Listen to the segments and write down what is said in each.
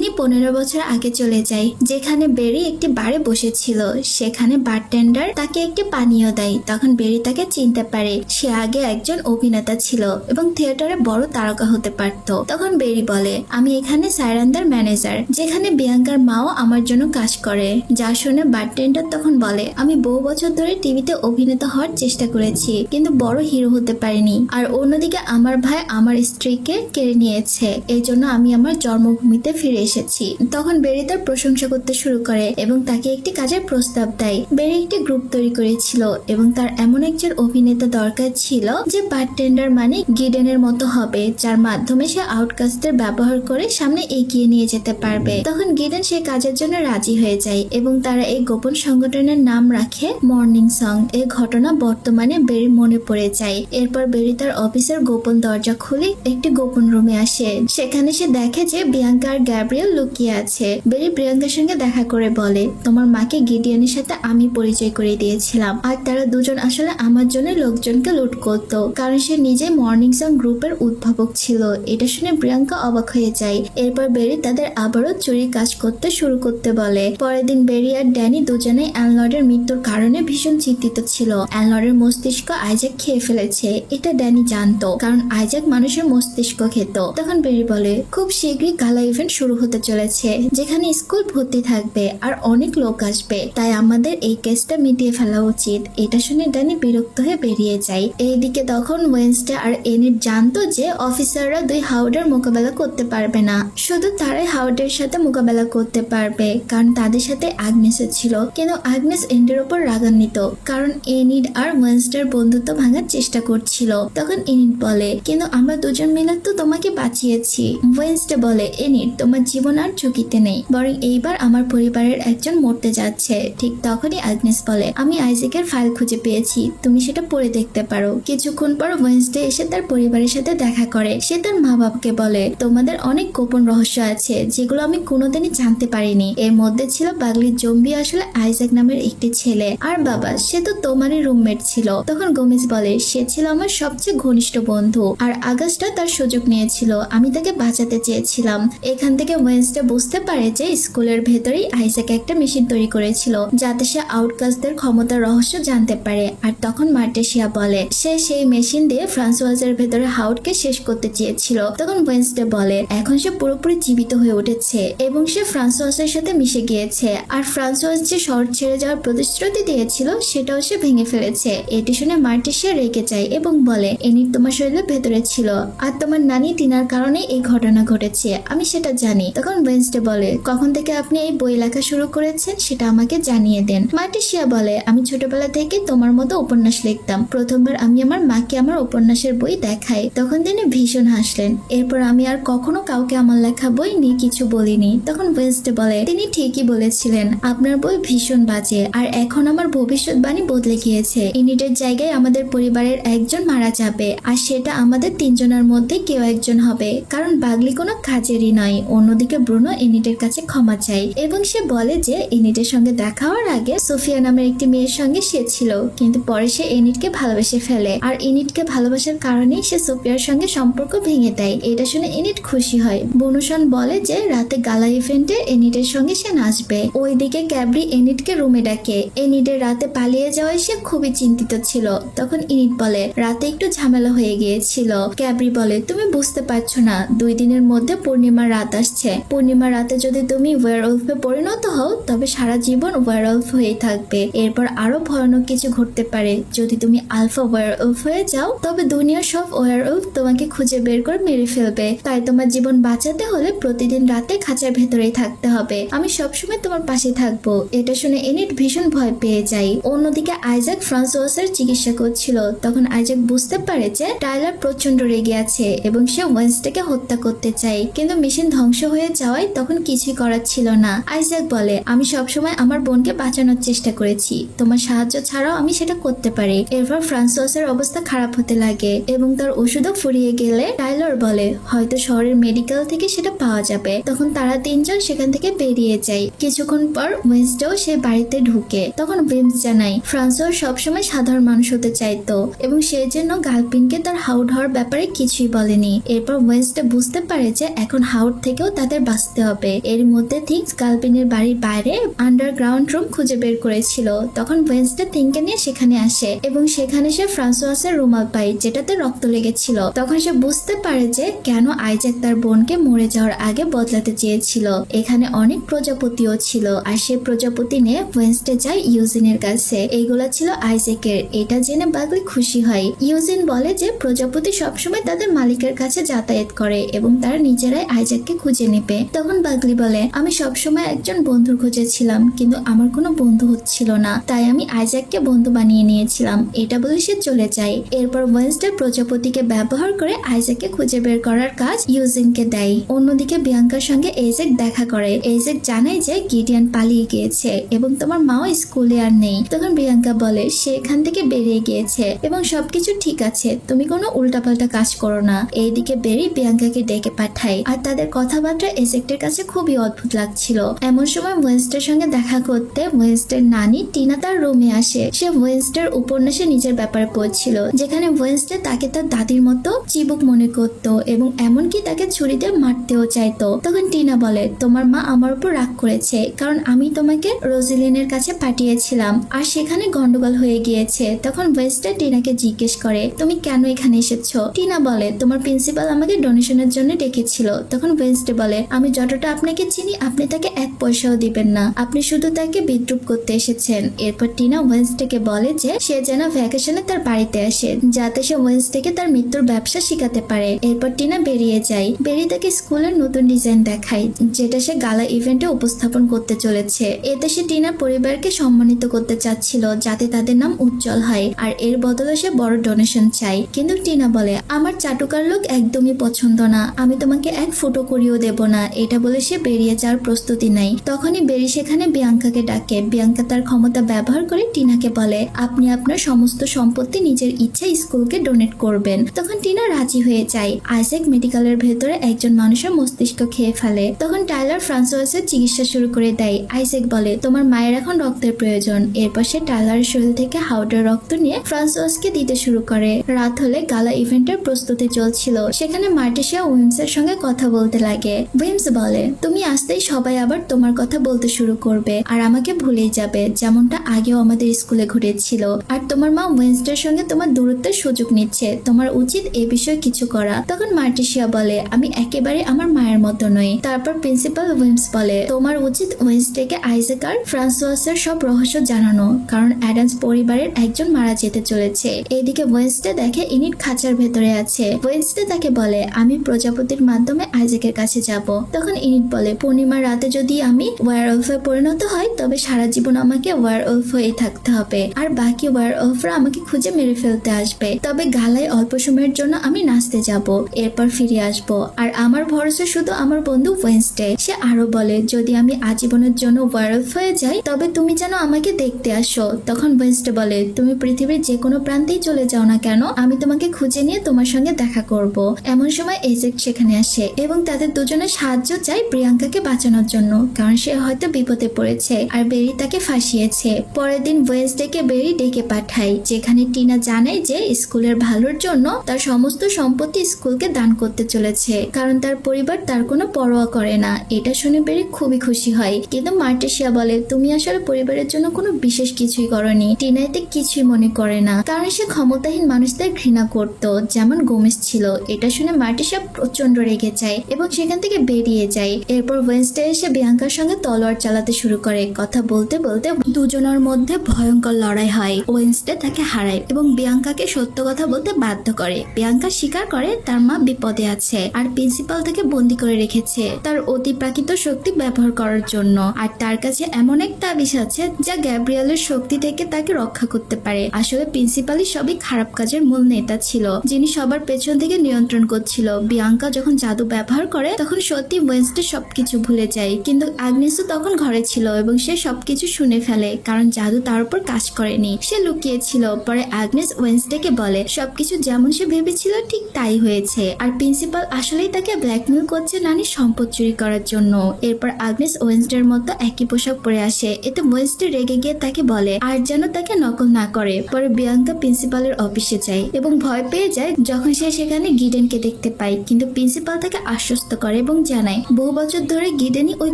কাহিনী পনেরো বছর আগে চলে যায়, যেখানে বেরি একটি বারে বসেছিল। সেখানে বারটেন্ডার তাকে একটি পানীয় দেয়, তখন বেরি তাকে চিনতে পারে। সে আগে একজন অভিনেতা ছিল এবং থিয়েটারে বড় তারকা হতে পারত। তখন বেরি বলে, আমি এখানে সাইরান্দার ম্যানেজার, যেখানে বিয়াঙ্কার মাও আমার জন্য কাজ করে। যা শুনে বারটেন্ডার তখন বলে, আমি বহু বছর ধরে টিভিতে অভিনেতা হওয়ার চেষ্টা করেছি, কিন্তু বড় হিরো হতে পারিনি। আর অন্যদিকে আমার ভাই আমার স্ত্রীকে কেড়ে নিয়েছে। এই জন্য আমি আমার জন্মভূমিতে ফিরে এসেছি। তখন বেরি তার প্রশংসা করতে শুরু করে এবং তাকে একটি কাজের প্রস্তাব দেয়। বেরি একটি গ্রুপ তৈরি করেছিল এবং তার এমন একজন অভিনেতা দরকার ছিল যে বারটেন্ডার মানে গিডেনের মতো হবে, যার মাধ্যমে সে আউটকাস্টদের ব্যবহার করে সামনে এগিয়ে নিয়ে যেতে পারবে। তখন গিডেন সেই কাজের জন্য রাজি হয়ে যায় এবং তারা এই গোপন সংগঠনের নাম রাখে মর্নিং সং। এই ঘটনা বর্তমানে বেরি মনে পড়ে যায়। এরপর বেরি তার অফিসের গোপন দরজা খুলে একটি গোপন রুমে আসে। সেখানে সে দেখে যে বিয়াঙ্কা আর লুকিয়ে আছে। বেরি প্রিয়াঙ্কার সঙ্গে দেখা করে বলে, তোমার মাকে গিডিয়ানের সাথে আমি পরিচয় করে দিয়েছিলাম। আর তারা দুজন আসলে আমার জন্য লোকজনকে লুট করতো। কারণ সে নিজে মর্নিং সং গ্রুপের উদ্ভাবক ছিল। এটা শুনে প্রিয়াঙ্কা অবাক হয়ে যায়। এরপর বেরি তাদের আবারও চুরি কাজ করতে শুরু করতে বলে। পরের দিন বেরি আর ড্যানি দুজনেই অ্যানলর্ডের মৃত্যুর কারণে ভীষণ চিন্তিত ছিল। অ্যানলর্ডের মস্তিষ্ক আইজাক খেয়ে ফেলেছে। এটা ড্যানি জানতো। কারণ আইজাক মানুষের মস্তিষ্ক খেত। তখন বেরি বলে, খুব শীঘ্রই গালা ইভেন্ট শুরু হতে চলেছে, যেখানে স্কুল ভর্তি থাকবে আর অনেক লোক আসবে। তাই আমাদের এই কেসটা মিটিয়ে ফেলা উচিত। এটা শুনে ড্যানি বিরক্ত হয়ে বেরিয়ে যায়। এইদিকে তখন ওয়েন্সডে আর এনিট জানতো যে অফিসাররা দুই হাউডের মোকাবেলা করতে পারবে না। শুধু তারাই হাউডের সাথে মোকাবেলা করতে পারবে, কারণ তাদের সাথে আগ্নেসও ছিল। কিন্তু আগ্নেস এন্ডের ওপর রাগান্বিত, কারণ এনিড আর ওয়েন্সডের বন্ধুত্ব ভাঙার চেষ্টা করছিল। তখন এনিড বলে, কিন্তু আমরা দুজন মিলে তো তোমাকে বাঁচিয়েছি। ওয়েন্সডে বলে এনিড তোমার জীবন আর ঝুঁকিতে নেই। বরং এইবার আমার পরিবারের একজন মরতে যাচ্ছে। ঠিক তখনই আগ্নেস বলে, আমি আইজেকের ফাইল খুঁজে পেয়েছি। তুমি সেটা পড়ে দেখতে পারো। কিছুক্ষণ পর ওয়েন্সডে এসে তার পরিবারের সাথে দেখা করে। সে তার মা বাবাকে বলে, তোমাদের অনেক গোপন রহস্য আছে, যেগুলো আমি কোনোদিনই জানতে পারিনি। এর মধ্যে ছিল বাগলির জম্বি আসলে আইজাক নামের একটি ছেলে। আর বাবা, সে তো তোমারই রুমমেট ছিল। তখন গোমেজ বলে, সে ছিল আমার সবচেয়ে ঘনিষ্ঠ বন্ধু। আর আগস্টটা তার সুযোগ নিয়েছিল। আমি তাকে বাঁচাতে চেয়েছিলাম। এখান থেকে ওয়েন্সডে বুঝতে পারে যে স্কুলের ভেতরেই আইজাক একটা মেশিন তৈরি করেছিল, যাতে সে আউটকাস্টদের ক্ষমতার রহস্য জানতে পারে। আর তখন মার্টেশিয়া বলে, সে সেই মেশিন দিয়ে ফ্রান্সওয়াজের ভেতরে হাউটকে শেষ করতে চেয়েছিল। তখন ওয়েন্সডে বলে, এখন সে পুরোপুরি জীবিত হয়ে উঠেছে এবং সে ফ্রান্সওয়াজের সাথে মিশে গিয়েছে। আর ফ্রান্সওয়াজ যে শহর ছেড়ে যাওয়ার প্রতিশ্রুতি দিয়েছিল, সেটাও সে ভেঙে ফেলেছে। এটি শুনে মার্টেশিয়া রেগে যায় এবং বলে এনি তোমার শরীরের ভেতরে ছিল। আর তোমার নানি টিনার কারণে এই ঘটনা ঘটেছে। আমি সেটা জানি। তখন ওয়েন্সডে বলে, কখন থেকে আপনি এই বই লেখা শুরু করেছেন সেটা আমাকে জানিয়ে দেন। মার্টেশিয়া বলে, আমি ছোটবেলা থেকে তোমার মতো উপন্যাস লিখতাম। প্রথমবার আমি আমার মাকে আমার উপন্যাসের বই দেখাই। তখন তিনি ভীষণ হাসলেন। এরপর আমি আর কখনো কাউকে আমার লেখা বই নিয়ে কিছু বলিনি। তখন ওয়েন্সডে বলে, তিনি ঠিকই বলেছিলেন, আপনার বই ভীষণ বাজে আর এখন আমার ভবিষ্যৎবাণী বদলে গিয়েছে। ইনিটের জায়গায় আমাদের পরিবারের একজন মারা যাবে আর সেটা আমাদের তিনজনের মধ্যে কেউ একজন হবে। কারণ বাগলি কোনো কাজেরই নয় অন্যদিকে ব্রুনো ইনিটের কাছে ক্ষমা চাই এবং সে বলে যে ইনিটের সঙ্গে দেখা হওয়ার আগে সোফিয়া নামের একটি মেয়ের সঙ্গে সে ছিল, কিন্তু পরে সে এনিটকে ভালোবেসে ফেলে। আর ইনিটকে ভালোবাসার কারণেই সে সোফিয়ার সঙ্গে সম্পর্ক ভেঙে দেয়। এটা শুনে এনিট খুশি হয়। বনুশন বলে যে রাতে গালা ইভেন্টে এনিটের সঙ্গে সে নাচবে। ওইদিকে ক্যাবরি এনিটকে রুমে ডাকে। এনিটের রাতে পালিয়ে যাওয়ায় সে খুবই চিন্তিত ছিল। তখন ইনিট বলে, রাতে একটু ঝামেলা হয়ে গিয়েছিল। ক্যাবরি বলে, তুমি বুঝতে পারছ না, দুই দিনের মধ্যে পূর্ণিমার রাত আসছে। পূর্ণিমার রাতে যদি তুমি ওয়ারউলফে পরিণত হও, তবে সারা জীবন ওয়ারউলফ হয়ে থাকবে। এরপর আরও ভয়ানক কিছু ঘটতে পারে। যদি তুমি আলফা ওয়ারউলফ হয়ে যাও, তবে দুনিয়ার সব ওয়ারউলফ তোমাকে খুঁজে বের করে মেরে ফেলবে। তাই তোমার জীবন বাঁচাতে হলে প্রতিদিন রাতে খাঁচার ভেতরেই থাকতে হবে। আমি সবসময় তোমার পাশে থাকব। এটা শুনে এনিট ভীষণ ভয় পেয়ে যায়। অন্যদিকে আইজাক ফ্রান্সোয়াসের চিকিৎসা করছিল। তখন আইজাক বুঝতে পারে যে, টাইলার প্রচণ্ড রেগে আছে এবং সে ওয়েন্সডেকে হত্যা করতে চায়। কিন্তু মেশিন ধ্বংস হয়ে যাওয়ায় তখন কিছুই করার ছিল না। আইজাক বলে, আমি সবসময় আমার বোনকে বাঁচানোর চেষ্টা করেছি। তোমার সাহায্য ছাড়াও আমি সেটা করতে পারি। এরপর ফ্রান্সোয়াসের অবস্থা খারাপ হতে লাগে এবং তার ওষুধও ফুরিয়ে গেলে টাইলর বলে, হয়তো শহরের মেডিকেল থেকে সেটা পাওয়া যাবে। তখন তারা তিনজন সেখান থেকে বেরিয়ে যায়। কিছুক্ষণ পর ওয়েন্সডেও সে বাড়িতে ঢুকে। তখন বেমস জানায় ফ্রান্সোয়ার সবসময় সাধারণ মানুষ হতে চাইতো এবং সেই জন্য গালপিনকে তার হাউড হওয়ার ব্যাপারে কিছুই বলেনি। এরপর ওয়েন্সডে বুঝতে পারে যে এখন হাউড থেকেও তার তাদের বাঁচতে হবে। এর মধ্যে থিংস কালপিনের বাড়ির বাইরে আন্ডারগ্রাউন্ড রুম খুঁজে বের করেছিল। তখন ওয়েন্সডে থিংকে নিয়ে সেখানে আসে এবং সেখানে সে ফ্রান্সোয়াসের রুমাল পায়, যেটাতে রক্ত লেগেছিল। তখন সে বুঝতে পারে যে কেন আইজ্যাক তার বোনকে মরে যাওয়ার আগে বদলাতে চেয়েছিল। এখানে অনেক প্রজাপতিও ছিল আর সে প্রজাপতি নিয়ে ওয়েন্সডে যায় ইউজিনের কাছে। এইগুলা ছিল আইজ্যাকের এটা জেনে বাগলি খুশি হয়। ইউজিন বলে যে প্রজাপতি সবসময় তাদের মালিকের কাছে যাতায়াত করে এবং তারা নিজেরাই আইজ্যাককে খুঁজে নেবে তখন বাগলি বলে, আমি সবসময় একজন বন্ধুর খুঁজেছিলাম, কিন্তু আমার কোনো বন্ধু হচ্ছিল না। তাই আমি আইজ্যাককে বন্ধু বানিয়ে নিয়েছিলাম। এটা বলে সে চলে যায়। এরপর ওয়েন্সডে প্রজাপতিকে ব্যবহার করে আইজ্যাককে খুঁজে বের করার কাজ ইউজিনকে দেয়। অন্যদিকে বিয়াঙ্কার সঙ্গে এইজেক দেখা করে। এইজেক জানায় যে গিডিয়ান পালিয়ে গিয়েছে এবং তোমার মাও স্কুলে আর নেই। তখন বিয়াঙ্কা বলে, সে এখান থেকে বেরিয়ে গিয়েছে এবং সবকিছু ঠিক আছে। তুমি কোনো উল্টাপাল্টা কাজ করো না। এইদিকে বেরি বিয়াঙ্কাকে ডেকে পাঠায়। আর তাদের কথাবার্তা এজেক্টের কাছে খুবই অদ্ভুত লাগছিল। এমন সময় ওয়েন্সডের সঙ্গে দেখা করতে ওয়েন্সডের নানি টিনা তার রুমে আসে। সে ওয়েন্সডের উপন্যাসে নিজের ব্যাপারে পড়ছিল, যেখানে ওয়েন্সডে তাকে তার দাদির মতো চিবুক মনে করত এবং এমনকি তাকে ছুরি দিয়ে মারতেও চাইতো। তখন টিনা বলে, তোমার মা আমার উপর রাগ করেছে, কারণ আমি তোমাকে রোজিলিনের কাছে পাঠিয়েছিলাম আর সেখানে গন্ডগোল হয়ে গিয়েছে। তখন ওয়েস্টে টিনাকে জিজ্ঞেস করে, তুমি কেন এখানে এসেছ? টিনা বলে, তোমার প্রিন্সিপাল আমাকে ডোনেশনের জন্য ডেকেছিল। তখন ওয়েস্টে বলে আমি যতটা আপনাকে চিনি, আপনি তাকে এক পয়সাও দিবেন না। আপনি শুধু তাকে বিদ্রুপ করতে এসেছেন। এরপর টিনা ওয়েন্সডেকে বলে যে, সে যেন ভ্যাকেশনে তার বাড়িতে আসে, যাতে সে ওয়েন্সডেকে তার মৃত্যুর ব্যবসা শিখাতে পারে। এরপর টিনা বেরিয়ে যায়। বেরিয়ে তাকে স্কুলের নতুন ডিজাইন দেখায়, যেটা সে গালা ইভেন্টে উপস্থাপন করতে চলেছে। এতে সে টিনার পরিবারকে সম্মানিত করতে চাচ্ছিল, যাতে তাদের নাম উজ্জ্বল হয়, আর এর বদলে সে বড় ডোনেশন চাই কিন্তু টিনা বলে, আমার চাটুকার লোক একদমই পছন্দ না। আমি তোমাকে এক ফুটো করিও দেব না, এটা বলে সে বেরিয়ে যাওয়ার প্রস্তুতি নাই তখনই বেরি সেখানে বিয়াঙ্কাকে ডাকে। বিয়াঙ্কা তার ক্ষমতা ব্যবহার করে টিনাকে বলে, আপনি আপনার সমস্ত সম্পত্তি নিজের ইচ্ছা স্কুলকে ডোনেট করবেন। তখন টিনা রাজি হয়ে যায়। আইসেক মেডিকেলের ভেতরে একজন মানুষের মস্তিষ্ক খেয়ে ফেলে। তখন টাইলার ফ্রান্সোয়াসের চিকিৎসা শুরু করে দেয়। আইসেক বলে, তোমার মায়ের এখন রক্তের প্রয়োজন। এরপর সে টাইলারের শরীর থেকে হাউডার রক্ত নিয়ে ফ্রান্সোয়াসকে দিতে শুরু করে। রাত হলে গালা ইভেন্টের প্রস্তুতি চলছিল। সেখানে মার্টিসিয়া উইমসের সঙ্গে কথা বলতে লাগে। উইমস বলে, তুমি আসতেই সবাই আবার তোমার কথা বলতে শুরু করবে আর আমাকে ভুলেই যাবে। যেমনটা আগেও আমাদের স্কুলে ঘটেছিল। আর তোমার মা ওয়েন্সডের সঙ্গে তোমার দূরত্বের সুযোগ নিচ্ছে। তোমার উচিত এ বিষয়ে কিছু করা। তখন মার্টিসিয়া বলে, আমি একেবারে আমার মায়ের মতো নই। তারপর প্রিন্সিপাল উইমস বলে, তোমার উচিত ওয়েন্সডেকে আইজেক আর ফ্রান্সোয়াসের সব রহস্য জানানো। কারণ অ্যাডামস পরিবারের একজন মারা যেতে চলেছে। এইদিকে ওয়েন্সডে দেখে ইনিট খাঁচার ভেতরে আছে। ওয়েন্সডে তাকে বলে, আমি প্রজাপতির মাধ্যমে আইজেকের কাছে যাব। তখন ইনিট বলে, পূর্ণিমার রাতে যদি আমি ওয়ার ওলফে পরিণত হয় তবে সারা জীবন আমাকে ওয়ার ওলফ হয়ে থাকতে হবে। আর বাকি ওয়ার ওলফরা আমাকে খুঁজে মেরে ফেলতে আসবে। তবে গালায় অল্প সময়ের জন্য আমি নাচতে যাব। এরপর ফিরে আসব। আর আমার ভরসা শুধু আমার বন্ধু ওয়েন্সডে। সে আরও বলে, যদি আমি আজীবনের জন্য ওয়ারলফ হয়ে যাই, তবে তুমি যেন আমাকে দেখতে আসো। তখন ওয়েন্সডে বলে, তুমি পৃথিবীর যে কোনো প্রান্তেই চলে যাও না কেন? আমি তোমাকে খুঁজে নিয়ে তোমার সঙ্গে দেখা করব। এমন সময় এজেক সেখানে আসে এবং তাদের দুজনের সাহায্য চাই প্রিয়াঙ্কাকে বাঁচানোর জন্য, কারণ সে হয়তো বিপদে পড়েছে আর বেরি তাকে ফাঁসিয়েছে। পরের দিন ওয়েন্সডেকে বেরি ডেকে পাঠায়, যেখানে টিনা জানায় যে স্কুলের ভালোর জন্য তার সমস্ত সম্পত্তি স্কুলকে দান করতে চলেছে, কারণ তার পরিবার তার কোনো পরোয়া করে না। এটা শুনে বেরি খুবই খুশি হয়। কিন্তু মার্টেশিয়া বলে, তুমি আসলে পরিবারের জন্য কোনো বিশেষ কিছুই করনি। টিনা এতে কিছুই মনে করে না। কারণ সে ক্ষমতাহীন মানুষদের ঘৃণা করত, যেমন গোমেস ছিল। এটা শুনে মার্টেশিয়া প্রচণ্ড রেগে যায় এবং সেখান থেকে বেরিয়ে যায়। এরপর ওয়েন্সডে এসে বিয়াঙ্কার সঙ্গে তলোয়ার চালাতে শুরু করে। কথা বলতে বলতে দুজনের মধ্যে ভয়ঙ্কর লড়াই হয়। ওয়েন্সডে তাকে হারায় এবং বিয়াঙ্কাকে সত্য কথা বলতে বাধ্য করে। বিয়াঙ্কা স্বীকার করে তার মা বিপদে আছে আর প্রিন্সিপাল তাকে বন্দি করে রেখেছে তার অতিপ্রাকৃত শক্তি ব্যবহার করার জন্য। আর তার কাছে এমন এক তাবিজ আছে যা গ্যাব্রিয়েলের শক্তি থেকে তাকে রক্ষা করতে পারে। আসলে প্রিন্সিপালই সবই খারাপ কাজের মূল নেতা ছিল, যিনি সবার পেছন থেকে নিয়ন্ত্রণ করছিল। বিয়াঙ্কা যখন জাদু ব্যবহার করে, তখন সত্যি ওয়েন্সডে সবকিছু ভুলে যায়। কিন্তু আগ্নেসও তখন ঘরে ছিল এবং সে সবকিছু শুনে ফেলে, কারণ জাদু তার উপর কাজ করেনি। সে লুকিয়েছিল, পরে আগ্নেস ওয়েন্সডেকে বলে, সবকিছু যেমন সে ভেবেছিল, ঠিক তাই হয়েছে। আর প্রিন্সিপাল আসলেই তাকে ব্ল্যাকমেল করছে নানি সম্পদ চুরি করার জন্য। এরপর আগ্নেস ওয়েন্সডের মতো একই পোশাক পরে আসে। এতে ওয়েন্সডে রেগে গিয়ে তাকে বলে, আর যেন তাকে নকল না করে। পরে বিয়াঙ্কা প্রিন্সিপালের অফিসে যায় এবং ভয় পেয়ে যায় যখন সে সেখানে গিডেনকে দেখতে পায়। কিন্তু প্রিন্সিপাল তাকে আশ্বস্ত করে এবং জানায়, বহু বছর ধরে গিডেনি ওই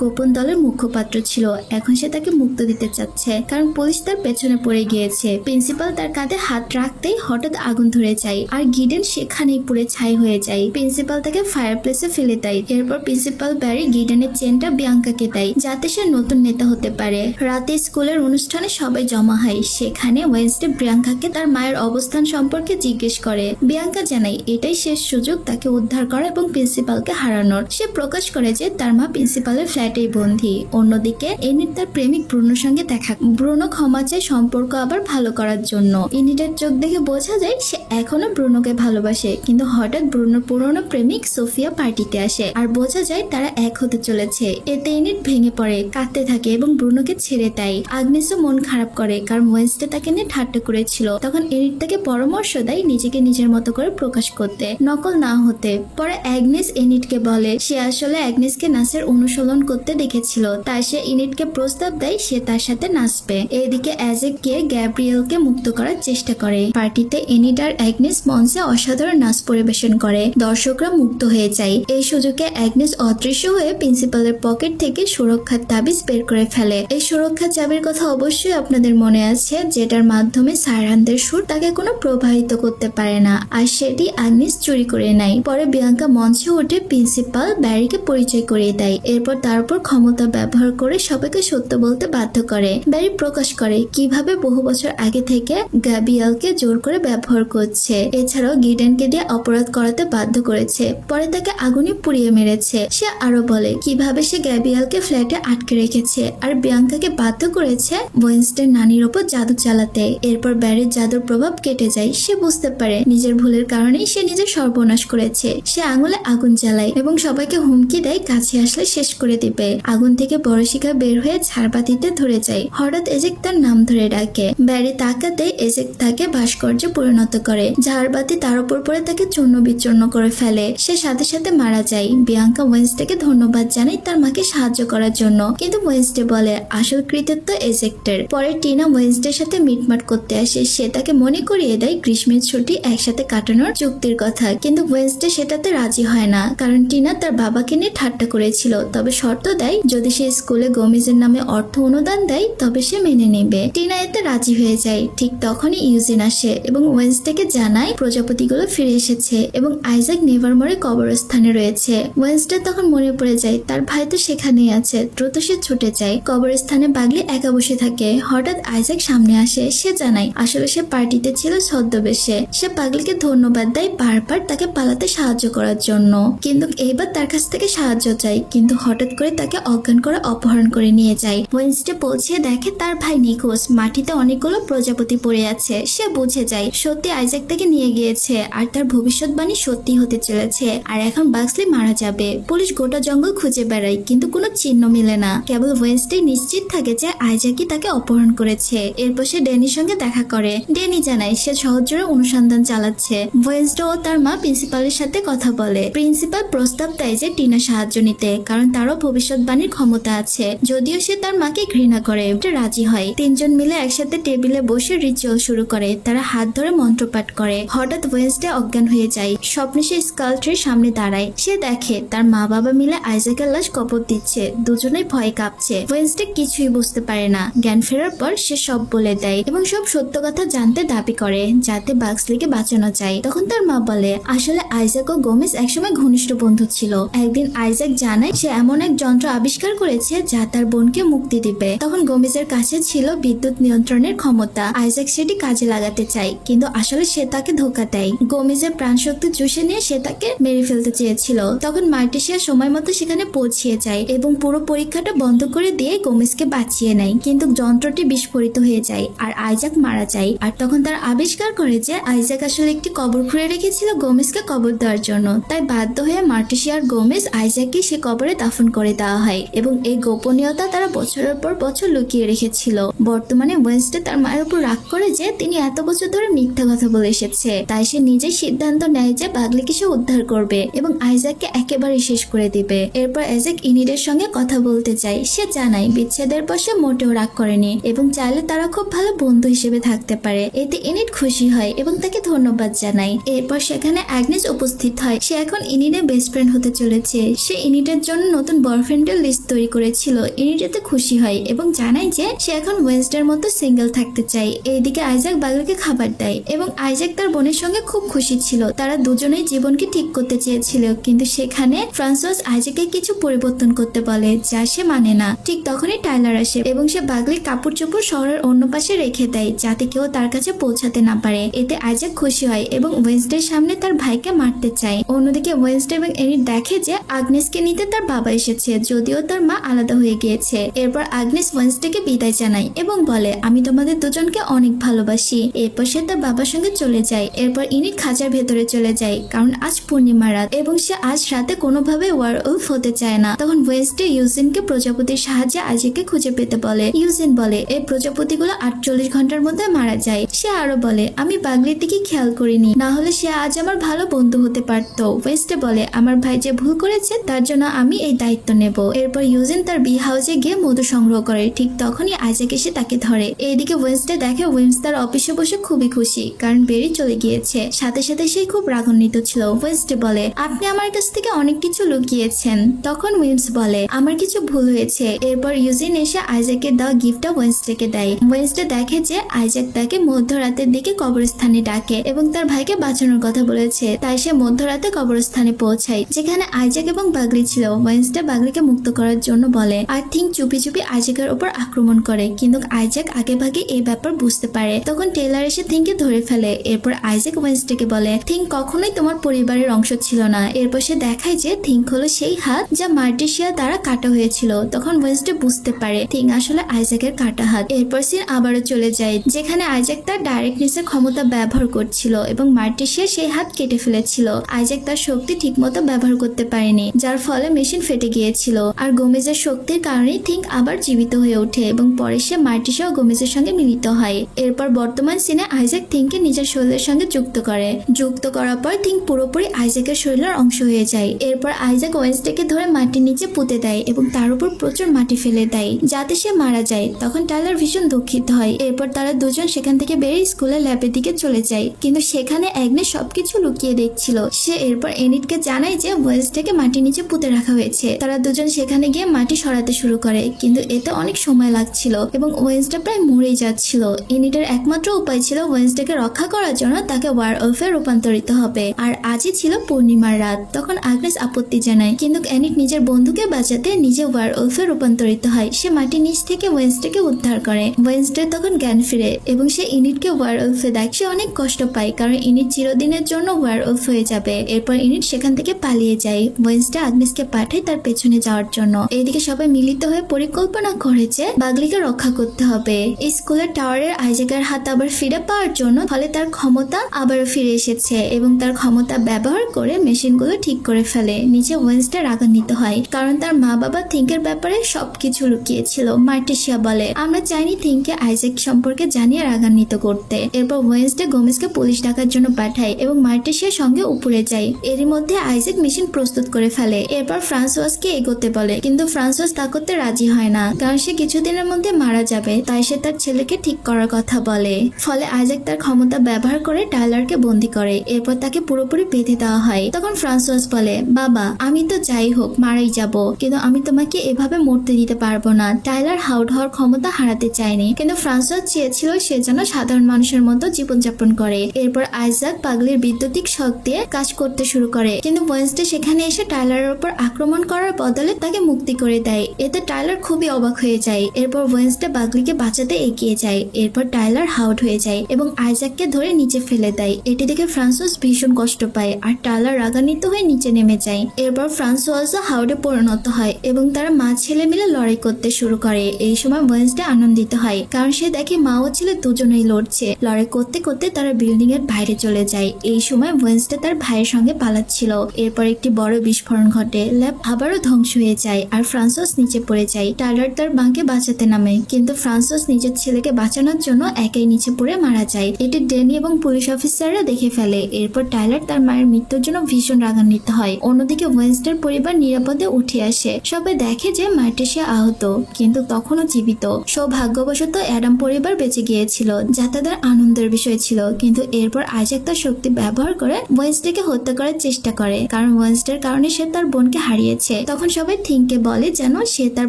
গোপন দলের মুখপাত্র ছিল। এখন সে তাকে মুক্ত দিতে চাচ্ছে, কারণ পুলিশ তার পেছনে পড়ে গিয়েছে। প্রিন্সিপাল তার কাঁধে হাত রাখতেই হঠাৎ আগুন ধরে যায়, আর গিডেন সেখানেই পুড়ে ছাই হয়ে যায়। প্রিন্সিপাল তাকে ফায়ার প্লেসে ফেলে দেয়, এরপর প্রিন্সিপাল ব্যারি গিডেনের চেনটা বিয়াঙ্কাকে দেয়, যাতে সে নতুন নেতা হতে পারে। রাতে স্কুলের অনুষ্ঠানে সবাই জমা হয়, সেখানে ওয়েন্সডে প্রিয়াঙ্কাকে তার মায়ের অবস্থান সম্পর্কে জিজ্ঞেস করে। বিয়াঙ্কা জানায়, এটাই শেষ সুযোগ, তাকে উদ্ধার করা এবং প্রিন্সিপালকে হারানোর। সে প্রকাশ করে যে তার মা প্রিন্সিপালের ফ্ল্যাটেই বন্দী। অন্যদিকে এনিট তার প্রেমিক ব্রুনোর সঙ্গে দেখা। ব্রুনো ক্ষমা চায় সম্পর্ক আবার ভালো করার জন্য। ইনিটের চোখ দেখে বোঝা যায় সে এখনও ব্রুনোকে ভালোবাসে, কিন্তু হঠাৎ ব্রুনোর পুরনো প্রেমিক সোফিয়া পার্টিতে আসে আর বোঝা যায় তারা এক হতে চলেছে। এতে ইনিট ভেঙে পড়ে, কাঁদতে থাকে এবং ব্রুনোকে ছেড়ে দেয়। আগনেসও মন খারাপ করে, কারণ ওয়েন্সডে তাকে নিয়ে ঠাট্টা করেছিল। তখন এনিট তাকে পরামর্শ দেয় নিজেকে নিজের মতো করে প্রকাশ করতে। নকল না হতে, পরে অ্যাগনেস এনিটকে বলে, সে আসলে অ্যাগনেসকে নাচের অনুসরণ করতে দেখেছিল। তাই সে ইনিটকে প্রস্তাব দেয়, সে তার সাথে নাচবে। এদিকে অ্যাজেক গিয়ে গ্যাব্রিয়েলকে মুক্ত করার চেষ্টা করে। পার্টিতে এনিট আর অ্যাগনেস মঞ্চে অসাধারণ নাচ পরিবেশন করে। দর্শকরা মুক্ত হয়ে যায়। এই সুযোগে অ্যাগনেস অদৃশ্য হয়ে প্রিন্সিপালের পকেট থেকে সুরক্ষার তাবিজ বের করে ফেলে। এই সুরক্ষার চাবির কথা অবশ্যই আপনাদের মনে আছে, যেটার মাধ্যমে সায়রানদের সুর তাকে কোনো প্রভাবিত করতে পারে না। আর সেটি আগ্নেস চুরি করে নেয়। পরে বিয়াঙ্কা মঞ্চে উঠে প্রিন্সিপাল ব্যারিকে পরিচয় করিয়ে দেয়। এরপর তার উপর ক্ষমতা ব্যবহার করে সবাইকে সত্য বলতে বাধ্য করে। ব্যারি প্রকাশ করে কীভাবে বহু বছর আগে থেকে গ্যাবিয়ালকে জোর করে ব্যবহার করছে। এছাড়াও গিডেনকে দিয়ে অপরাধ করাতে বাধ্য করেছে। পরে তাকে আগুনে পুড়িয়ে মেরেছে। সে আরও বলে, কীভাবে সে গ্যাবিয়ালকে ফ্ল্যাটে আটকে রেখেছে আর বিয়াঙ্কাকে বাধ্য করেছে ওয়েন্সডের নানির ওপর জাদু চালাতে? এরপর ব্যারির জাদুর প্রভাব কেটে যায়। সে বুঝতে পারে, নিজের ভুলের কারণেই সে নিজের সর্বনাশ করেছে। সে আঙুলে আগুন জ্বালায় এবং সবাইকে হুমকি দেয়, কাছে আসলে শেষ করে দিবে। আগুন থেকে বড় শিখা বের হয়ে ঝাড়বাতিতে ধরে যায়। হঠাৎ এজেক তার নাম ধরে ডাকে। ব্যারি তাকাতে এজেক তাকে ভাস্কর্যে পরিণত করে। ঝাড়বাতি তার উপর পরে তাকে চূর্ণ বিচূর্ণ করে ফেলে। সে সাথে সাথে মারা যায়। বিয়াঙ্কা ওয়েন্সডেকে ধন্যবাদ জানায় তার মাকে সাহায্য করার জন্য। কিন্তু ওয়েন্সডে বলে, আসল কৃতিত্ব এজেক্টের। পরে টিনা ওয়েন্সডের সাথে মিটমাট করতে আসে। সে তাকে মনে করিয়ে দেয়, গ্রীষ্মের ছুটি একসাথে কাটানোর চুক্তির কথা। কিন্তু ওয়েন্সডে সেটাতে রাজি হয় না। কারণ টিনা তার বাবাকে নিয়ে ঠাট্টা করেছিল। তবে শর্ত দেয়, যদি সে স্কুলে গমিজের নামে অর্থ অনুদান দেয়, তবে সে মেনে নেবে। টিনা এতে রাজি হয়ে যায়। ঠিক তখনই ইউজিন আসে এবং ওয়েন্সডেকে জানায় প্রজাপতিগুলো ফিরে এসেছে এবং আইজাক নেভারমোরে কবরস্থানে রয়েছে। ওয়েন্সডে তখন মনে পড়ে যায়, তার ভাই তো সেখানেই আছে, দ্রুত সে ছুটে যায়। কবরস্থানে বাগলি একা বসে থাকে। হঠাৎ আইজাক সামনে আসে, সে জানায়, আসলে সে পার্টিতে ছিল ছদ্মবেশে। সে পাগলিকে ধন্যবাদ দেয় বারবার তাকে পালাতে সাহায্য করার জন্য। কিন্তু এইবার তার কাছ থেকে সাহায্য চাই, কিন্তু হঠাৎ করে তাকে অজ্ঞান করে অপহরণ করে নিয়ে যায়। ওয়েন্সডে পৌঁছে দেখে তার ভাই নিখোঁজ। মাটিতে অনেকগুলো প্রজাপতি পড়ে আছে। সে বুঝে যায়, সত্যি আইজাক তাকে নিয়ে গিয়েছে আর তার ভবিষ্যৎবাণী সত্যি হতে চলেছে। আর এখন বাক্সলি মারা যাবে। পুলিশ গোটা জঙ্গল খুঁজে বেড়ায়, কিন্তু কোনো চিহ্ন মিলে না। কেবল ওয়েন্সডে নিশ্চিত থাকে যে আইজাকি তাকে অপহরণ করেছে। এরপর সে ড্যানির সঙ্গে দেখা করে। ড্যানি জানায়, সে সহজরে অনুসন্ধান চালাচ্ছে। ওয়েন্সডে ও তার মা প্রিন্সিপালের সাথে কথা বলে। প্রিন্সিপাল প্রস্তাব দেয় যে টিনা সাহায্য নিতে, কারণ তারও ভবিষ্যৎবাণীর ক্ষমতা আছে। যদিও সে তার মাকে ঘৃণা করে রাজি হয়। তিনজন মিলে একসাথে টেবিলে বসে রিচুয়াল শুরু করে, তারা হাত ধরে মন্ত্রপাঠ করে। হঠাৎ ওয়েন্সডে অজ্ঞান হয়ে যায়। স্বপ্নে সে স্কাল্ট্রির সামনে দাঁড়ায়। সে দেখে তার মা বাবা মিলে আইজাকের লাশ কবর দিচ্ছে। দুজনেই ভয় কাঁপছে। ওয়েন্সডে কিছুই বুঝতে পারে না। জ্ঞান ফেরার পর সে সব বলে দেয় এবং সব সত্য কথা জানতে দাবি করে, যাতে বাক্সলিকে বাঁচানো যায়। তখন তার মা বলে, আসলে আইজাক ও গোমেজ একসময় ঘনিষ্ঠ বন্ধু ছিল। একদিন আইজাক জানায় সে এমন এক যন্ত্র আবিষ্কার করেছে যা তার বোনকে মুক্তি দিবে। তখন গোমেজের কাছে ছিল বিদ্যুৎ নিয়ন্ত্রণের ক্ষমতা। আইজাক সেটি কাজে লাগাতে চায়, কিন্তু আসলে সে তাকে ধোকা দেয়। গোমেজের প্রাণশক্তি চুষে নিয়ে সে তাকে মেরে ফেলতে চেয়েছিল। তখন মার্টিসিয়া সময় মতো সেখানে পৌঁছিয়ে যায় এবং পুরো পরীক্ষাটা বন্ধ করে দিয়ে গোমেজকে বাঁচিয়ে নেয়। কিন্তু যন্ত্রটি বিস্ফোরিত হয়ে যায় আর আইজাক মারা যায়। আর তখন তার আবিষ্কার করে যে আইজাক আসলে একটি কবর খুঁড়ে রেখেছিল গোমেজকে কবর দেওয়ার জন্য। তাই বাধ্য হয়ে মার্টিসিয়ার গোমেজ আইজাককে সে কবরে দাফন করে দেওয়া হয় এবং এই গোপনীয়তা তারা বছরের পর বছর লুকিয়ে রেখেছিল। বর্তমানে ওয়েন্সডে তার মায়ের উপর রাগ করে যে তিনি এত বছর ধরে মিথ্যা কথা বলে এসেছে। তাই সে নিজেই সিদ্ধান্ত নেয় যে বাগলিকে সে উদ্ধার করবে এবং আইজাককে একেবারে শেষ করে দিবে। এরপর আইজাক ইনিডের সঙ্গে কথা বলতে চায়। সে জানায়, বিচ্ছেদের পর সে মোটেও রাগ করেনি এবং চাইলে তারা খুব ভালো বন্ধু হিসেবে থাকতে পারে। এতে ইনিট খুশি হয় এবং তাকে ধন্যবাদ জানায়। এরপর সেখানে অ্যাগনেস উপস্থিত হয়। সে এখন ইনিডের বেস্ট ফ্রেন্ড হতে চলে চলেছে। সে ইনিটের জন্য নতুন বয়ফ্রেন্ডের লিস্ট তৈরি করেছিল। ইনিট এতে খুশি হয় এবং জানায় যে সে এখন ওয়েন্সডের মতো সিঙ্গেল থাকতে চায়। এইদিকে আইজাক বাগলিকে খাবার দেয় এবং আইজাক তার বোনের সঙ্গে খুব খুশি ছিল। তারা দুজনেই জীবনকে ঠিক করতে চেয়েছিল। কিন্তু সেখানে ফ্রান্সোস আইজাকে কিছু পরিবর্তন করতে বলে, যা সে মানে না। ঠিক তখনই টাইলার আসে এবং সে বাগলির কাপড় চোপড় শহরের অন্য পাশে রেখে দেয়, যাতে কেউ তার কাছে পৌঁছাতে না পারে। এতে আইজাক খুশি হয় এবং ওয়েন্সডের সামনে তার ভাইকে মারতে চায়। অন্যদিকে ওয়েন্সডে এবং এনিট দেখে যে আগনেসকে নিতে তার বাবা এসেছে, যদিও তার মা আলাদা হয়ে গিয়েছে। এরপর আগনেস ওয়েন্সডেকে বিদায় জানায় এবং বলে, আমি তোমাদের দুজনকে অনেক ভালোবাসি। এরপর সে তার বাবার সঙ্গে চলে যায়। এরপর ইনিট খাঁচার ভেতরে চলে যায়, কারণ আজ পূর্ণিমা রাত এবং সে আজ রাতে কোনোভাবে ওয়ার উলফ হতে চায় না। তখন ওয়েন্সডে ইউজিনকে প্রজাপতির সাহায্যে আজকে খুঁজে পেতে বলে। ইউজিন বলে এই প্রজাপতিগুলো আটচল্লিশ ঘণ্টার মধ্যে মারা যায়। সে আরও বলে, আমি বাগলির দিকে খেয়াল করিনি, না হলে সে আজ আমার ভালো বন্ধু হতে পারতো। ওয়েস্টে বলে, আমার ভাই যে ভুল করেছে, তার জন্য আমি এই দায়িত্ব নেব। এরপর ইউজিন তার বি হাউসে গিয়ে মধু সংগ্রহ করে। ঠিক তখনই আইজাক এসে তাকে ধরে। এইদিকে ওয়েন্সডে দেখে উইন্স তার অফিসে বসে খুবই খুশি, কারণ বেরি চলে গিয়েছে। সাথে সাথে সে খুব রাগান্বিত ছিল। ওয়েন্সডে বলে, আপনি আমার কাছ থেকে অনেক কিছু লুকিয়েছেন। তখন উইন্স বলে, আমার কিছু ভুল হয়েছে। এরপর ইউজিন এসে আইজাকের দেওয়া গিফটটা ওয়েন্সডেকে দেয়। ওয়েন্সডে দেখে যে আইজাক তাকে মধ্যরাতের দিকে কবরস্থানে ডাকে এবং তার ভাইকে বাঁচানোর কথা বলেছে। তাই সে মধ্যরাতে কবরস্থানে পৌঁছায়, যেখানে আইজাক এবং বাগলি ছিল। ওয়েন্সডে বাগলিকে মুক্ত করার জন্য বলে, আর থিং চুপি চুপি আইজাকের উপর আক্রমণ করে। কিন্তু আইজাক আগে ভাগে এই ব্যাপার বুঝতে পারে। তখন টেলার এসে থিংকে ধরে ফেলে। এরপর আইজাক ওয়েন্সডেকে বলে, থিং কখনোই তোমার পরিবারের অংশ ছিল না। এরপর সে দেখায় যে থিঙ্ক হলো সেই হাত যা মার্টিসিয়া দ্বারা কাটা হয়েছিল। তখন ওয়েন্সডে বুঝতে পারে, থিং আসলে আইজাকের কাটা হাত। এরপর সিন আবারও চলে যায়, যেখানে আইজাক তার ডাইরেক্টনেসের ক্ষমতা ব্যবহার করছিল এবং মার্টিসিয়া সেই হাত কেটে ফেলেছিল। আইজাক তার শক্তি ঠিকমতো ব্যবহার করতে পারেনি, যার ফলে মেশিন ফেটে গিয়েছিল। আর গোমেজের শক্তির কারণেই থিঙ্ক আবার জীবিত হয়ে ওঠে এবং পরে সে মার্টিসা ও গোমেজের সঙ্গে মিলিত হয়। এরপর বর্তমান সিনে আইজাক থিঙ্ককে নিজের শরীরের সঙ্গে যুক্ত করে। যুক্ত করার পর থিঙ্ক পুরোপুরি আইজাকের শরীরের অংশ হয়ে যায়। এরপর আইজাক ওয়েন্সডেকে ধরে মাটির নিচে পুঁতে দেয় এবং তার উপর প্রচুর মাটি ফেলে দেয়। যাতে সে মারা যায়, তখন টাইলার ভীষণ দুঃখিত হয়। এরপর তারা দুজন সেখান থেকে বেরিয়ে স্কুলের ল্যাবের দিকে চলে যায়। কিন্তু সেখানে অ্যাগনে সবকিছু লুকিয়ে দেখছিল। সে এরপর এনিটকে জানায় যে ওয়েন্সডেকে মাটির নিচে পুঁতে রাখা হয়েছে। তারা দুজন সেখানে গিয়ে মাটি সরাতে শুরু করে, কিন্তু এতে অনেক সময় লাগছিল এবং ওয়েন্সডে প্রায় মরেই যাচ্ছিল। এনিটের একমাত্র উপায় ছিল ওয়েন্সডেকে রক্ষা করার জন্য তাকে ওয়ার ওলফে রূপান্তরিত হবে। আর আজই ছিল পূর্ণিমার রাত, তখন আগনেস আপত্তি জানায়, কিন্তু এনিট নিজের বন্ধুকে বাঁচাতে নিজে ওয়ার ওলফে রূপান্তরিত হয়। সে মাটির নিচ থেকে ওয়েন্সডেকে উদ্ধার করে। ওয়েন্সডে তখন জ্ঞান ফিরে এবং সে ইনিটকে ওয়ার ওলফে দেয়। সে অনেক কষ্ট পায়, কারণ ইনিট চিরদিনের জন্য ওয়ার ওলফ হয়ে যাবে। এরপর ইনিট সেখান থেকে পালিয়ে যায়। ওয়েন্সডে আগনেসকে পাঠায় তার পেছনে যাওয়ার জন্য। এদিকে সবাই মিলিত হয়ে পরিকল্পনা করে যে বাগলিকে রক্ষা করতে হবে। স্কুলের টাওয়ারের আইজাকের হাত আবার ফিরে পাওয়ার জন্য, ফলে তার ক্ষমতা আবারও ফিরে এসেছে এবং তার ক্ষমতা ব্যবহার করে মেশিনগুলো ঠিক করে ফেলে। নিচে ওয়েন্সডে রাগান্বিত হয়, কারণ তার মা বাবা থিঙ্কের ব্যাপারে সবকিছু লুকিয়েছিল মার্টিসিয়া বলে। আমরা চাইনি থিঙ্ককে আইজাক সম্পর্কে জানিয়ে রাগান্বিত করতে। এরপর ওয়েন্সডে গোমেজকে পুলিশ ডাকার জন্য পাঠায় এবং মার্টিসিয়ার সঙ্গে উপরে যায়। এরই মধ্যে আইজাক মেশিন প্রস্তুত করে ফেলে। এরপর ফ্রান্সওয়াসকে এগোতে বলে, কিন্তু ফ্রান্সওয়াস তা করতে রাজি হয় না, কারণ সে কিছুদিনের মধ্যে মারা যাবে, তাই সে তার ছেলেকে ঠিক করার কথা বলে। ফলে আইজাক তার ক্ষমতা ব্যবহার করে টাইলারকে বন্দি করে, এরপর তাকে পুরোপুরি বেঁধে দেওয়া হয়। তখন ফ্রান্সওয়াস বলে, বাবা, আমি তো যাই হোক, মারাই যাব, কিন্তু আমি তোমাকে এভাবে মরতে দিতে পারব না। টাইলার হাউড হওয়ার ক্ষমতা হারাতে চায়নি, কিন্তু ফ্রান্সওয়াস চেয়েছিল সে যেন সাধারণ মানুষের মতো জীবনযাপন করে। এরপর আইজাক পাগলির বিদ্যুতিক শক দিয়ে কাজ করতে শুরু করে, কিন্তু ওয়েন্সডে সেখানে এসে টাইলারের উপর আক্রমণ করার বদলে তাকে মুক্তি করে দেয়। এতে টাইলার খুবই অবাক হয়ে যায়। এরপর ওয়েন্সডে বাগলিকে বাঁচাতে এগিয়ে যায়। এরপর টাইলার হাউড হয়ে যায় এবং আইজাককে ধরে নিচে ফেলে দেয়। এটি দেখে ফ্রান্সোস ভীষণ কষ্ট পায় আর টাইলার রাগান্বিত হয়ে নিচে নেমে যায়। এরপর ফ্রান্সোয়াসও হাউডে পরিণত হয় এবং তারা মা ছেলে মিলে লড়াই করতে শুরু করে। এই সময় ওয়েন্সডে আনন্দিত হয় কারণ সে দেখে মা ও ছেলে দুজনেই লড়ছে। লড়াই করতে করতে তারা বিল্ডিং এর বাইরে চলে যায়। এই সময় ওয়েন্সডে তার ভাইয়ের সঙ্গে পালাচ্ছিল। এরপর একটি বড় বিস্ফোরণ ঘটে, ল্যাব আবারও ধ্বংস হয়ে যায় আর ফ্রান্সোস নিচে পড়ে যায়। টাইলার তার মাকে বাঁচাতে নামে, কিন্তু ফ্রান্সোস নিজের ছেলেকে বাঁচানোর জন্য একাই নিচে পড়ে মারা যায়। এটি ডেনি এবং পুলিশ অফিসাররা দেখে ফেলে। এরপর টাইলার তার মায়ের মৃত্যুর জন্য ভীষণ রাগান্বিত হয়। অন্যদিকে ওয়েন্সডের পরিবার নিরাপদে উঠে আসে। সবাই দেখে যে মার্টেসিয়া আহত, কিন্তু তখনও জীবিত। সৌভাগ্যবশত অ্যাডাম পরিবার বেঁচে গিয়েছিল, যা তাদের আনন্দের বিষয় ছিল। কিন্তু এরপর আইজাক তার শক্তি ব্যবহার করে ওয়েন্সডেকে হত্যা করার চেষ্টা করে। কারণ ওয়েন্সডে কষ্টের কারণে সে তার বোনকে হারিয়েছে। তখন সবাই থিংকে বলে যেন সে তার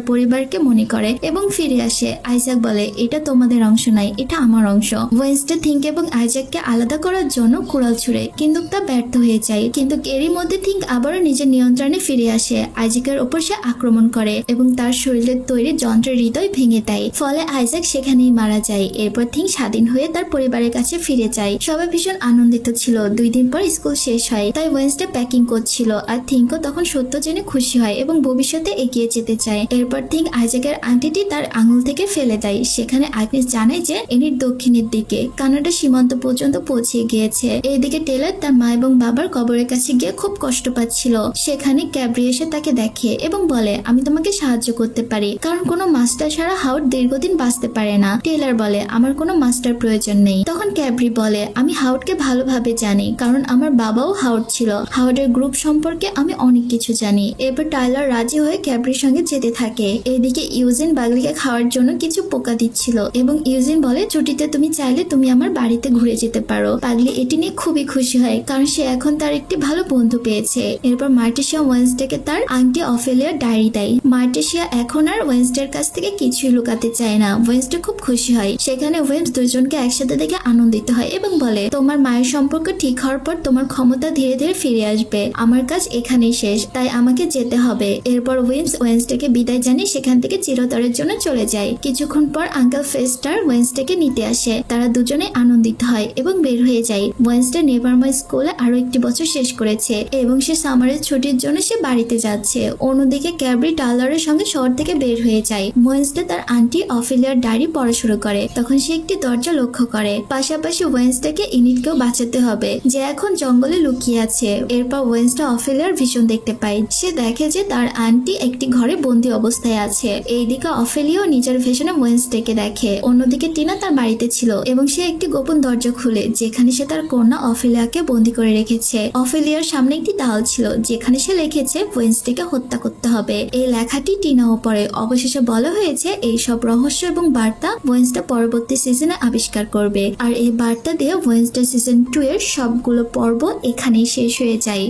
পরিবারকে মনে করে এবং ফিরে আসে। আইজাক বলে, এটা তোমাদের অংশ নাই, এটা আমার অংশ। ওয়েন্সডে থিঙ্ক এবং আইজাককে আলাদা করার জন্য কুড়াল ছুড়ে। কিন্তু তা ব্যর্থ হয়ে যায়। কিন্তু এরই মধ্যে থিঙ্ক আবারও নিজের নিয়ন্ত্রণে ফিরে আসে। আইজাকের ওপর সে আক্রমণ করে এবং তার শরীরের তৈরি যন্ত্রের হৃদয় ভেঙে দেয়। ফলে আইজাক সেখানেই মারা যায়। এরপর থিঙ্ক স্বাধীন হয়ে তার পরিবারের কাছে ফিরে যায়। সবাই ভীষণ আনন্দিত ছিল। দুই দিন পর স্কুল শেষ হয়। তাই ওয়েন্সডে প্যাকিং করছিল। আর থিঙ্কও তখন সত্য জেনে খুশি হয় এবং ভবিষ্যতে এগিয়ে যেতে চায়। এরপর থিঙ্ক আইজাকের আন্টিটি তার আঙুল থেকে ফেলে দেয়। সেখানে আগ্নেস জানায় যে এনির দক্ষিণের দিকে। কানাডা সীমান্ত পর্যন্ত পৌঁছে গিয়েছে। এইদিকে টেলার তার মা এবং বাবার কবরের কাছে গিয়ে খুব কষ্ট পাচ্ছিল। সেখানে ক্যাবরি এসে তাকে দেখে এবং বলে, আমি তোমাকে সাহায্য করতে পারি। কারণ কোনো মাস্টার ছাড়া হাউড দীর্ঘদিন বাঁচতে পারে না। টেলার বলে, আমার কোনো মাস্টার প্রয়োজন নেই। তখন ক্যাবরি বলে, আমি হাউডকে ভালোভাবে জানি, কারণ আমার বাবাও হাউড ছিল। হাউডের গ্রুপ সম্পর্কে আমি অনেক কিছু জানি। এরপর টাইলার রাজি হয়ে ক্যাবরির সঙ্গে যেতে থাকে। এদিকে ইউজিন বাগলিকে খাওয়ার জন্য কিছু পোকা দিচ্ছিল এবং ইউজিন বলে ছুটিতে তুমি চাইলে তুমি আমার বাড়িতে ঘুরে যেতে পারো। পাগলি এটি নিয়ে খুবই খুশি হয়, কারণ সে এখন তার একটি ভালো বন্ধু পেয়েছে। এরপর মার্টিসিয়া ওয়েন্সডেকে তার আন্টি অফেলিয়ার ডায়েরি দেয়। মার্টিসিয়া এখন আর ওয়েন্সডের কাছ থেকে কিছুই লুকাতে চায় না। ওয়েন্সডে খুব খুশি হয়। সেখানে ওয়েন্স দুজনকে একসাথে দেখে আনন্দিত হয় এবং বলে, তোমার মায়ের সম্পর্ক ঠিক হওয়ার পর তোমার ক্ষমতা ধীরে ধীরে ফিরে আসবে। আমার কাজ এখানেই শেষ। তাই আমাকে যেতে হবে। এরপর উইন্স ওয়েন্সডেকে বিদায় জানিয়ে সেখান থেকে চিরতরের জন্য চলে যায়। কিছুক্ষণ পর আঙ্কেল ফেস্টার ওয়েন্সডেকে নিতে আসে। তারা দুজনে আনন্দিত হয় এবং বের হয়ে যায়। ওয়েন্সডে নেভারমা স্কুলে আরও একটি বছর শেষ করেছে এবং সে সামারের ছুটির জন্য সে বাড়িতে যাচ্ছে। অন্যদিকে ক্যাবরি টালারের সঙ্গে শহর থেকে বের হয়ে যায়। ওয়েন্সডে তার আন্টি অফিলিয়ার ডায়েরি পড়া শুরু করে। তখন সে একটি দরজা লক্ষ্য করে। পাশাপাশি ওয়েন্সডেকে ইনিটকেও বাঁচাতে হবে। যে এখন জঙ্গলে লুকিয়ে আছে। এরপর ওয়েন্সডে অফিলিয়ার ভীষণ দেখতে পায়। সে দেখে যে তার আন্টি একটি ঘরে বন্দি অবস্থায় আছে। এইদিকে অফেলিয়াও নিজের ভেষণে ওয়েন্সডেকে দেখে। অন্যদিকে টিনা তার বাড়িতে ছিল এবং সে একটি গোপন দরজা খুলে, যেখানে সে তার কন্যা অফেলিয়াকে বন্দি করে রেখেছে। অফেলিয়ার সামনে একটি দাল ছিল, যেখানে সে লিখেছে ওয়েন্সডেকে হত্যা করতে হবে। এই লেখাটি টিনাও পড়ে অবশেষে বলা হয়েছে এই সব রহস্য এবং বার্তা ওয়েন্সডে পরবর্তী সিজনে আবিষ্কার করবে। আর এই বার্তা দিয়ে ওয়েন্সডে সিজন টু এর সবগুলো পর্ব এখানেই শেষ হয়ে যায়।